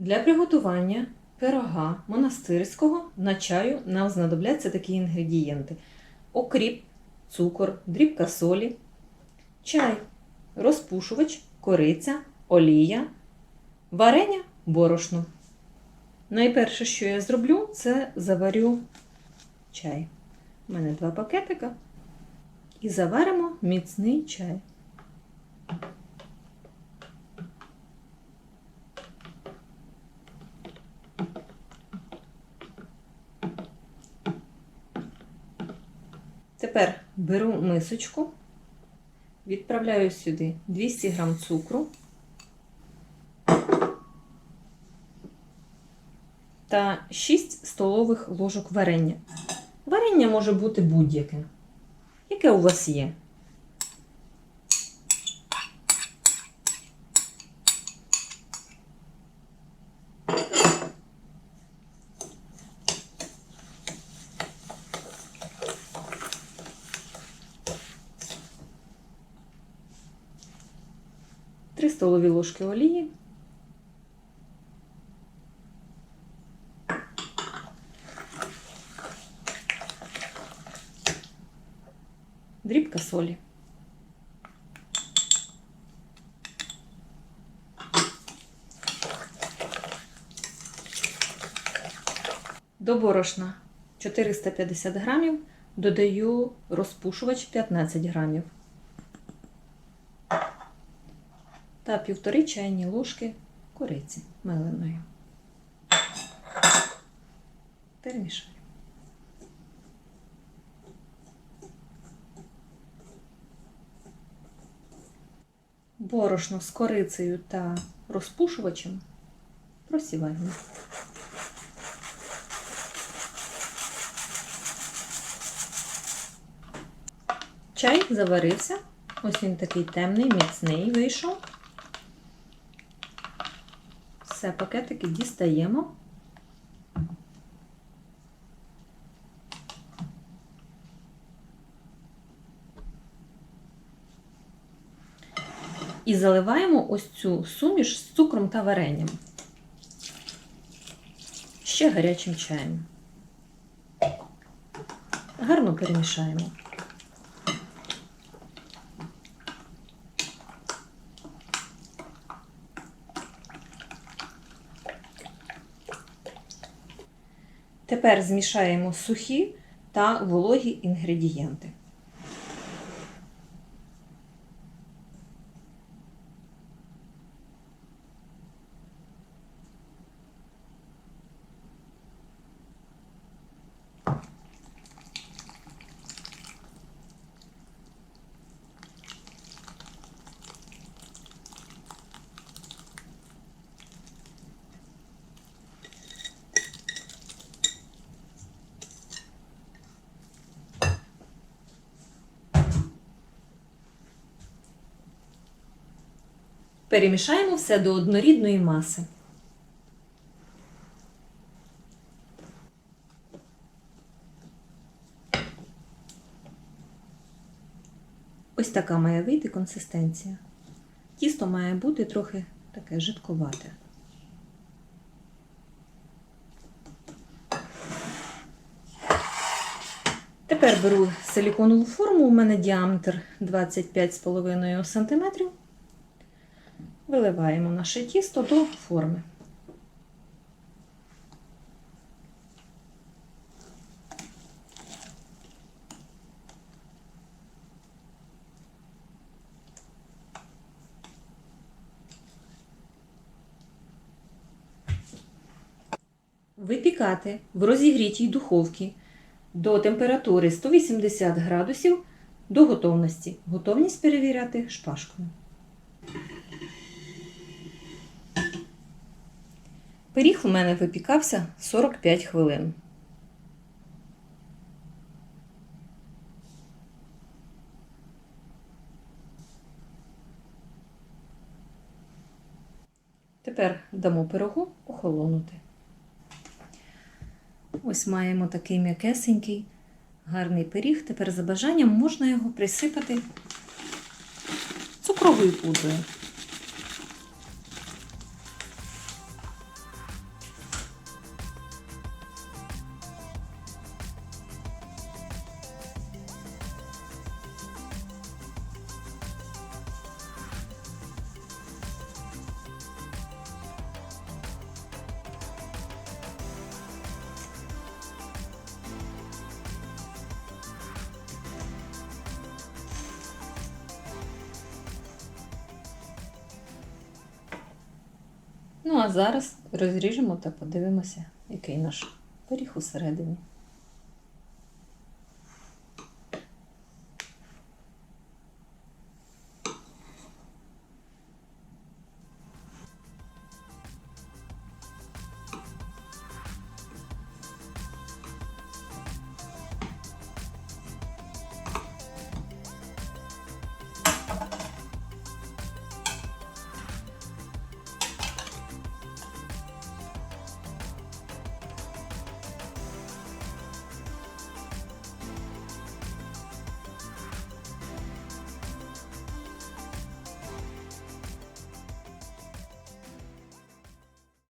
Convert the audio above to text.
Для приготування пирога монастирського на чаю нам знадобляться такі інгредієнти: окріп, цукор, дрібка солі, чай, розпушувач, кориця, олія, варення, борошно. Найперше, що я зроблю, це заварю чай. У мене два пакетика. І заваримо міцний чай. Тепер беру мисочку, відправляю сюди 200 г цукру та 6 столових ложок варення. Варення може бути будь-яке, яке у вас є. Столові ложки олії. Дрібка солі. До борошна 450 грамів додаю розпушувач 15 грамів та півтори чайні ложки кориці меленої. Перемішаю. Борошно з корицею та розпушувачем просіваємо. Чай заварився. Ось він такий темний, міцний вийшов. Все, пакетики дістаємо. І заливаємо ось цю суміш з цукром та варенням. Ще гарячим чаєм. Гарно перемішаємо. Тепер змішаємо сухі та вологі інгредієнти. Перемішаємо все до однорідної маси. Ось така має вийти консистенція. Тісто має бути трохи таке жидковате. Тепер беру силіконову форму, у мене діаметр 25,5 см. Виливаємо наше тісто до форми. Випікати в розігрітій духовці до температури 180 градусів до готовності. Готовність перевіряти шпажкою. Пиріг у мене випікався 45 хвилин. Тепер дамо пирогу охолонути. Ось маємо такий м'якесенький, гарний пиріг. Тепер за бажанням можна його присипати цукровою пудрою. Ну а зараз розріжемо та подивимося, який наш пиріг усередині.